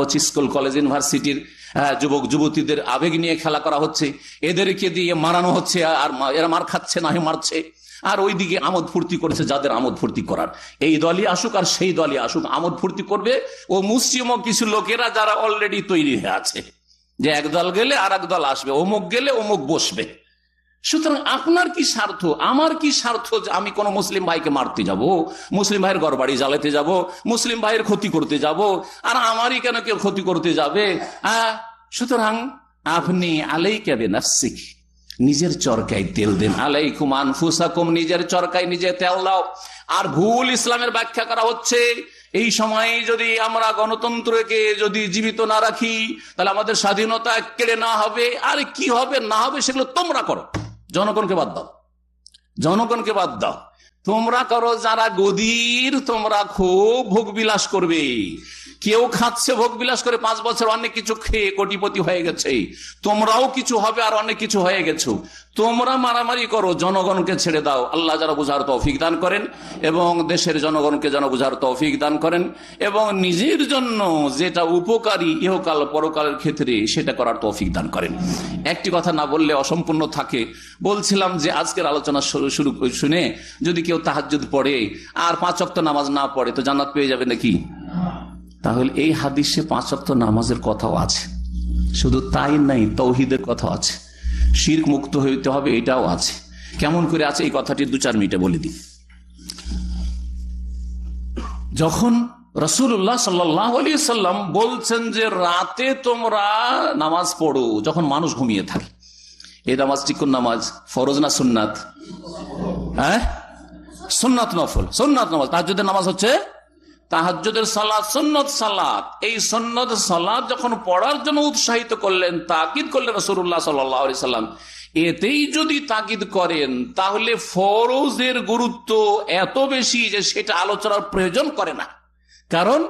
হচ্ছে school, college, ইউনিভার্সিটির যুবক, যুবতীদের আবেগ নিয়ে খেলা করা হচ্ছে। এদেরকে দিয়ে মারানো হচ্ছে, আর এরা মার খাচ্ছে না মারছে। আর ওইদিকে আমোদ ফুর্তি করেছে যাদের আমোদ ফুর্তি করার। এই দলই আসুক আর সেই দলই আসুক, আমোদ ফুর্তি করবে। ও মুসলিম কিছু লোকেরা যারা অলরেডি তৈরি হয়ে আছে। যে এক দল গেলে আর দল আসবে, অমুক গেলে অমুক বসবে। সুতরাং আপনার কি স্বার্থ? আমার কি স্বার্থ যে আমি কোন মুসলিম ভাইকে মারতে যাব? মুসলিম ভাইয়ের ঘর বাড়ি জ্বালাতে যাব? মুসলিম ভাইয়ের ক্ষতি করতে যাব? আর আমারই কেন কেউ ক্ষতি করতে যাবে? আহ, সুতরাং আপনি আলাই কেবে নাফসিক নিজের চরকায় তেল দেন। আলাই কুমান ফুসাকুম নিজের চরকায় নিজে তেল দাও। আর ভুল ইসলামের ব্যাখ্যা করা হচ্ছে এই সময় যদি আমরা গণতন্ত্রকে যদি জীবিত না রাখি তাহলে আমাদের স্বাধীনতা কেড়ে না হবে। আর কি হবে না হবে সেগুলো তোমরা করো। জনগণকে বাদ দাও। জনগণকে বাদ দাও। তোমরা করো যারা গদির, তোমরা খুব ভোগ বিলাস করবে। কেউ খাচ্ছে, ভোগ বিলাস করে পাঁচ বছর অনেক কিছু খেয়ে কোটিপতি হয়ে গেছে। তোমরাও কিছু হবে আর অনেক কিছু হয়ে গেছো। তোমরা মারামারি করো, জনগণকে ছেড়ে দাও। আল্লাহ যারা বুঝার তৌফিক দান করেন এবং দেশের জনগণকে যেন বুঝার তৌফিক দান করেন এবং নিজের জন্য যেটা উপকারী ইহকাল পরকালের ক্ষেত্রে সেটা করার তৌফিক দান করেন। একটি কথা না বললে অসম্পূর্ণ থাকে। বলছিলাম যে আজকের আলোচনা শুরু শুনে যদি কেউ তাহাজ্জুদ পড়ে আর পাঁচ অক্ত নামাজ না পড়ে তো জান্নাত পেয়ে যাবে নাকি? তাহলে এই হাদিসে পাঁচ অক্ত নামাজের কথাও আছে। শুধু তাই নাই, তৌহিদের কথা আছে। শির মুক্ত হইতে হবে, এটাও আছে। কেমন করে আছে? এই কথাটি দু চার মিনিটে বলে দিই। যখন রসুল্লাহ সাল্লাম বলছেন যে রাতে তোমরা নামাজ পড়ো, যখন মানুষ ঘুমিয়ে থাকে। এই নামাজটি কোন নামাজ? ফরজ না সুন্নাত? হ্যাঁ? সুন্নাত নফল। সুন্নাত নামাজ। তাহাজ্জুদের নামাজ হচ্ছে তাহাজ্জুদের সালাদ সুন্নত সালাদ এই সুন্নত সালাদ যখন পড়ার জন্য উৎসাহিত করলেন তাকিদ করলেন রসুল্লাহ সাল্লাহ সাল্লাম, এতেই যদি তাকিদ করেন, তাহলে ফরজের গুরুত্ব এত বেশি যে সেটা আলোচনার প্রয়োজন করে না। কারণ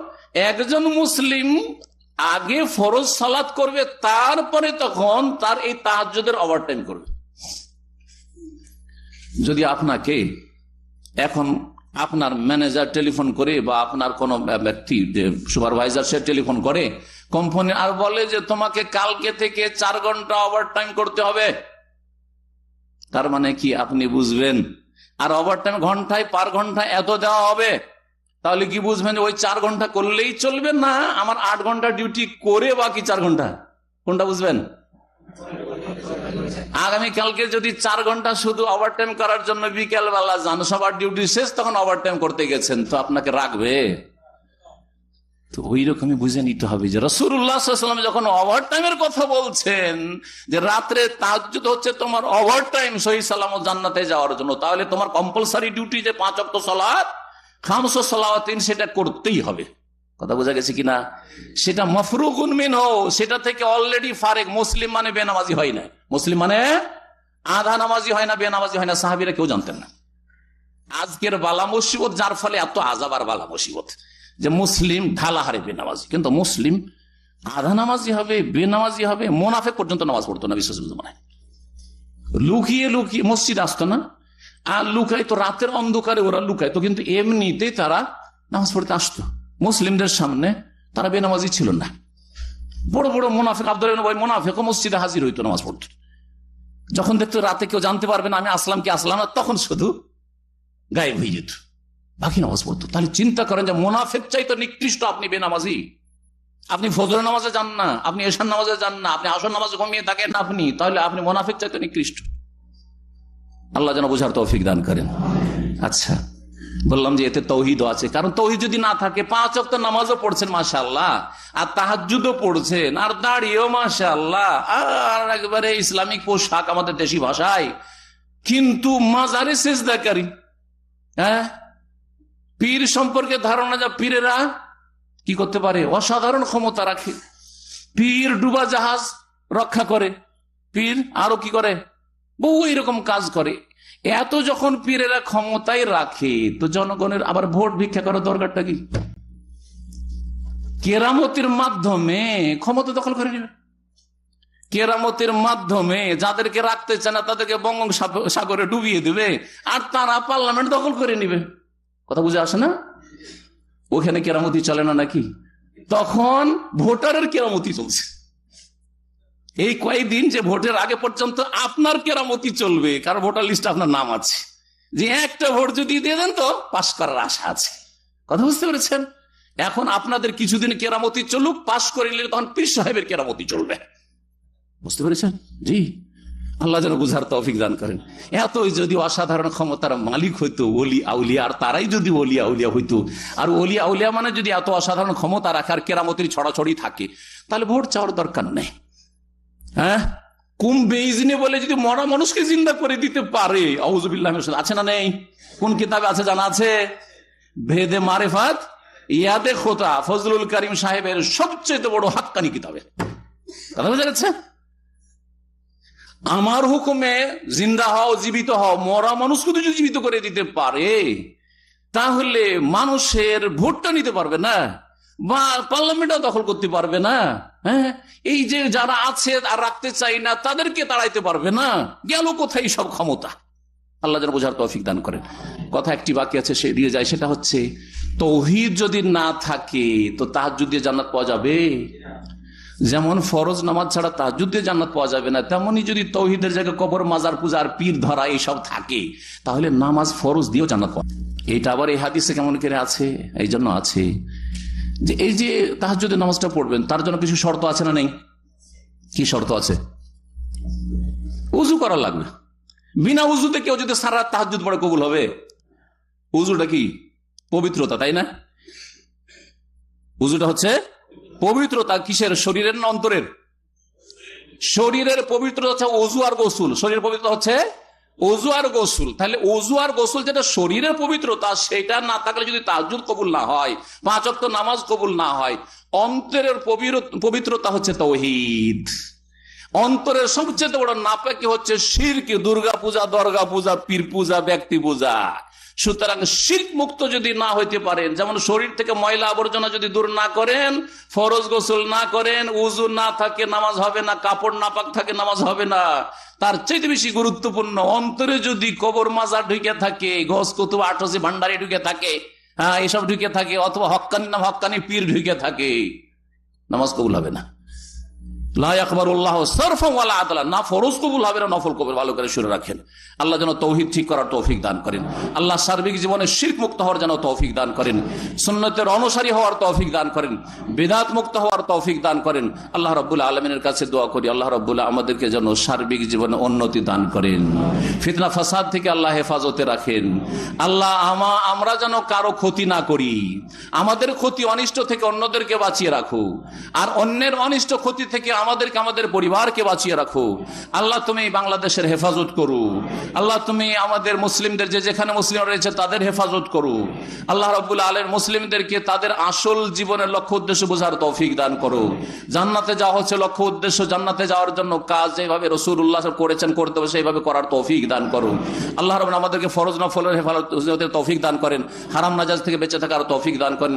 একজন মুসলিম আগে ফরজ সালাত করবে, তারপরে তখন তার এই তাহাজ্জুদের ওভারটাইম করবে। যদি আপনাকে এখন আপনার ম্যানেজার টেলিফোন করে বা আপনার কোন ব্যক্তি সুপারভাইজার সে টেলিফোন করে কোম্পানি আর বলে যে তোমাকে কালকে থেকে চার ঘণ্টা ওভার টাইম করতে হবে। তার মানে কি আপনি বুঝবেন? আর ওভার টাইম ঘন্টায় পার ঘণ্টা এত দেওয়া হবে। তাহলে কি বুঝবেন ওই চার ঘণ্টা করলেই চলবে না? আমার আট ঘণ্টা ডিউটি করে বাকি চার ঘণ্টা? কোনটা বুঝবেন? আগামী কালকে যদি চার ঘণ্টা শুধু ওভারটাইম করার জন্য বিকেল বেলা যান সবার ডিউটি শেষ, তখন ওভারটাইম করতে গেছেন, তো আপনাকে রাখবে? তো ওই রকমই বুঝে নিতে হবে যে রসুল্লাহাম যখন ওভার টাইমের কথা বলছেন, যে রাত্রে তাজ্জুদ হচ্ছে তোমার ওভার টাইম সহি সালামত জান্নাতে যাওয়ার জন্য, তাহলে তোমার কম্পালসারি ডিউটি যে পাঁচ অক্ট সালাদ খামস সালাওয়াতিন সেটা করতেই হবে। কথা বোঝা গেছে কিনা? সেটা মফরুকুন মিন সেটা থেকে অলরেডি ফারেক মুসলিম মানে বেনামাজি হয় না মুসলিম মানে আধা নামাজি হয় না, বেনামাজি হয় না, সাহাবিরা কেউ জানতেন না। আজকের বালা মুসিবত, যার ফলে এত আজাবার বালা মুসিবত যে মুসলিম ঢালাহারে বেনামাজি। কিন্তু মুসলিম আধা নামাজি হবে, বেনামাজি হবে, মোনাফেক পর্যন্ত নামাজ পড়তো না বিশ্বাস মানে লুকিয়ে লুকিয়ে মসজিদ আসতো না, আর লুকাই তো রাতের অন্ধকারে ওরা লুকায় তো কিন্তু এমনিতেই তারা নামাজ পড়তে আসতো। মুসলিমদের সামনে তারা বেনামাজি ছিল না। বড় বড় মোনাফেক, আব্দুল ভাই মোনাফেক মসজিদে হাজির হইতো নামাজ পড়তো। যখন দেখতো রাতে কেউ জানতে পারবে না আমি আসলাম কি আসলাম না, তখন শুধু গায়েব হয়ে যেত। বাকি নামাজ পড়তো। তাহলে চিন্তা করেন যে মোনাফেক চাই তো নিকৃষ্ট আপনি বেনামাজি। আপনি ফজর নামাজে যান না, আপনি এশান নামাজে যান না, আপনি আসর নামাজে ঘুমিয়ে থাকেন আপনি, তাহলে আপনি মোনাফেক চাই তো নিকৃষ্ট। আল্লাহ যেন বোঝার তৌফিক দান করেন। আচ্ছা। বললাম যে এতে তৌহিদ আছে। কারণ তৌহিদ যদি না থাকে, পাঁচ অক্ট নামাজও পড়ছেন মাসা আল্লাহ আর তাহাজুদও পড়ছেন, আর দাঁড়িয়েও মাসা আল্লাহ আর একবারে ইসলামিক পোশাক আমাদের দেশি ভাষায়। কিন্তু মাজারে দেখারি হ্যাঁ? পীর সম্পর্কে ধারণা যা পীরেরা কি করতে পারে? অসাধারণ ক্ষমতা রাখে। পীর ডুবা জাহাজ রক্ষা করে। পীর আরও কি করে? বহু এরকম কাজ করে। এত যখন পীরেরা ক্ষমতায় রাখে, তো জনগণের আবার ভোট ভিক্ষা করার দরকারটা কি? কেরামতির মাধ্যমে ক্ষমতা দখল করে নেবে। কেরামতির মাধ্যমে যাদেরকে রাখতে চায় না, তাদেরকে বঙ্গ সাগরে ডুবিয়ে দেবে, আর তারা পার্লামেন্ট দখল করে নিবে। কথা বুঝে আসে না? ওখানে কেরামতি চলে না নাকি? তখন ভোটারের কেরামতি চলছে। এই কয়েকদিন যে ভোটের আগে পর্যন্ত আপনার কেরামতি চলবে কারণ ভোটার লিস্টে আপনার নাম আছে। যে একটা ভোট যদি দিয়ে দেন তো পাশ করার আশা আছে। কথা বুঝতে পেরেছেন? এখন আপনাদের কিছুদিন কেরামতি চলুক, পাশ করে নিলে তখন পীর সাহেবের কেরামতি চলবে। বুঝতে পেরেছেন? জি। আল্লাহ যেন বুঝার তৌফিক দান করেন। এতই যদি অসাধারণ ক্ষমতার মালিক হইতো, ওলি আউলিয়া, আর তারাই যদি ওলি আউলিয়া হইতো, আর ওলি আউলিয়া মানে যদি এত অসাধারণ ক্ষমতা রাখার কেরামতির ছড়াছড়ি থাকে, তাহলে ভোট চাওয়ার দরকার নেই। হ্যাঁ? কুম বেইজনে বলে যদি মরা মানুষকে জিন্দা করে দিতে পারে? আউজুবিল্লাহ আছে না নেই? কোন কিতাবে আছে, জানা আছে? ভেদে মারেফাত, ইয়াদে খোতা, ফজলুল করিম সাহেবের সবচেয়ে বড় হাক্কানি কিতাবে। কথা বোঝা যাচ্ছে? আমার হুকুমে জিন্দা হও, জীবিত হও, মরা মানুষকে যদি জীবিত করে দিতে পারে, তাহলে মানুষের ভোটটা নিতে পারবে না। বা পার্লামেন্টও দখল করতে পারবে না হ্যাঁ? এই যে যারা আছে আর রাখতে চাই না, তাদেরকে তাড়াইতে পারবে না। গেল কোথায় সব ক্ষমতা? আল্লাহ যেন বোঝার তৌফিক দান করেন। কথা একটি বাকি আছে, সে দিয়ে যায়, সেটা হচ্ছে, তৌহিদ যদি না থাকে, তো তাহার দিয়ে জান্নাত পাওয়া যাবে? যেমন ফরজ নামাজ ছাড়া তাহাজুদ দিয়ে জান্নাত পাওয়া যাবে না, তেমনি যদি তৌহিদের জায়গায় কবর, মাজার, পূজা আর পীর ধরা এইসব থাকে, তাহলে নামাজ ফরজ দিয়েও জান্নাত পাওয়া। এটা আবার এই হাদিসে কেমন করে আছে? এই জন্য আছে যে এই যে তাহাজুদের নামাজটা পড়বেন, তার জন্য কিছু শর্ত আছে না নেই? কি শর্ত আছে? উজু করা লাগবে। বিনা উজুতে কেউ যদি সারা তাহাজুদ পড়ে, কবুল হবে? উজুটা কি? পবিত্রতা, তাই না? উজুটা হচ্ছে পবিত্রতা কিসের? শরীরের না অন্তরের? শরীরের পবিত্রতা হচ্ছে অজু আর গোসুল। শরীরের পবিত্রতা হচ্ছে অজু আর গোসুল। তাহলে অজু আর গোসুল যেটা শরীরের পবিত্রতা সেটা না থাকলে যদি তাজুদ কবুল না হয়, পাঁচ অক্ট নামাজ কবুল না হয়, অন্তরের পবিত্রতা হচ্ছে তৌহিদ। অন্তরের সবচেয়ে বড় নাপাকি হচ্ছে শিরকে দুর্গা পূজা দর্গা পূজা পীর পূজা ব্যক্তি পূজা সুতরাং শির্ক মুক্ত যদি না হইতে পারেন, যেমন শরীর থেকে ময়লা আবর্জনা যদি দূর না করেন, ফরজ গোসল না করেন, উজু না থাকে, নামাজ হবে না, কাপড় নাপাক থাকে, নামাজ হবে না। তার চাইতে বেশি গুরুত্বপূর্ণ, অন্তরে যদি কবর মাজা ঢুকে থাকে ঘস কুতুব আটসি ভান্ডারি ঢুকে থাকে হ্যাঁ এসব ঢুকে থাকে, অথবা হক্কানি না হক্কানি পীর ঢুকে থাকে, নামাজ কবুল হবে না। আল্লাহ যেন তৌহিদ ঠিক করার তৌফিক দান করেন। আল্লাহ সার্বিক জীবনে মুক্ত হওয়ার যেন তৌফিক দান করেন। সুন্নতের অনুসারী হওয়ার তৌফিক দান করেন। মুক্ত হওয়ার তৌফিক দান করেন। আল্লাহ আলমিনের কাছে দোয়া করি, আল্লাহ রব্বুল্লাহ আমাদেরকে যেন সার্বিক জীবনে উন্নতি দান করেন। ফিতনা ফাসাদ থেকে আল্লাহ হেফাজতে রাখেন। আল্লাহ আমা আমরা যেন কারও ক্ষতি না করি। আমাদের ক্ষতি অনিষ্ট থেকে অন্যদেরকে বাঁচিয়ে রাখো আর অন্যের অনিষ্ট ক্ষতি থেকে আমাদেরকে আমাদের পরিবারকে বাঁচিয়ে রাখো। আল্লাহ তুমি বাংলাদেশের হেফাজত করো। আল্লাহ তুমি আমাদের মুসলিমদের যে যেখানে মুসলিম রয়েছে তাদের হেফাজত করো। আল্লাহ রব্বুল আলের মুসলিমদেরকে তাদের আসল জীবনের লক্ষ্য উদ্দেশ্য বোঝার তৌফিক দান করো। জান্নাতে যাওয়া হচ্ছে লক্ষ্য উদ্দেশ্য জান্নাতে যাওয়ার জন্য কাজ যেভাবে রসুল উল্লাহ করেছেন করতে হবে সেইভাবে করার তৌফিক দান করো। আল্লাহ রব আমাদেরকে ফরজ না ফলের হেফাজত তৌফিক দান করেন। হারাম নাজাজ থেকে বেঁচে থাকার তৌফিক দান করেন।